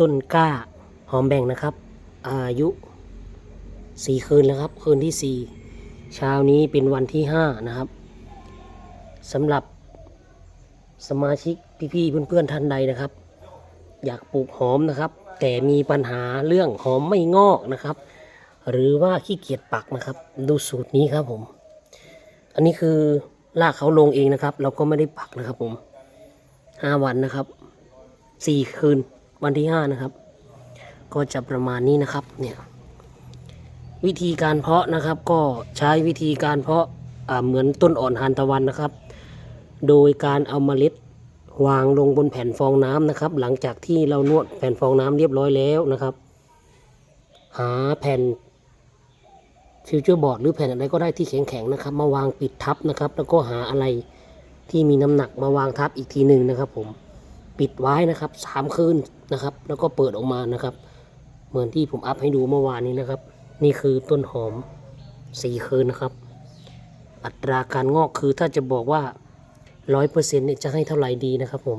ต้นกล้าหอมแบ่งนะครับ อายุสี่คืนแล้วครับ คืนที่สี่เช้านี้เป็นวันที่ห้านะครับสำหรับสมาชิกพี่ๆเพื่อนๆท่านใดนะครับ อยากปลูกหอมนะครับ แต่มีปัญหาเรื่องหอมไม่งอกนะครับ หรือว่าขี้เกียจปักนะครับ ดูสูตรนี้ครับผม อันนี้คือลากเขาลงเองนะครับ เราก็ไม่ได้ปักนะครับผมห้าวันนะครับสี่คืน วันที่ห้านะครับ ก็จะประมาณนี้นะครับเนี่ยวิธีการเพาะนะครับก็ใช้วิธีการเพาะเหมือนต้นอ่อนทานตะวันนะครับ โดยการเอาเมล็ดวางลงบนแผ่นฟองน้ำนะครับ หลังจากที่เรานวดแผ่นฟองน้ำเรียบร้อยแล้วนะครับ หาแผ่นฟิวเจอร์บอร์ดหรือแผ่นอะไรก็ได้ที่แข็งๆนะครับ มาวางปิดทับนะครับ แล้วก็หาอะไรที่มีน้ำหนักมาวางทับอีกทีหนึ่งนะครับผม ปิดไว้นะครับสามคืนนะครับ แล้วก็เปิดออกมานะครับ เหมือนที่ผมอัพให้ดูเมื่อวานนี้นะครับ นี่คือต้นหอมสี่คืนนะครับ อัตราการงอกคือถ้าจะบอกว่าร้อยเปอร์เซ็นต์เนี่ยจะให้เท่าไหร่ดีนะครับผม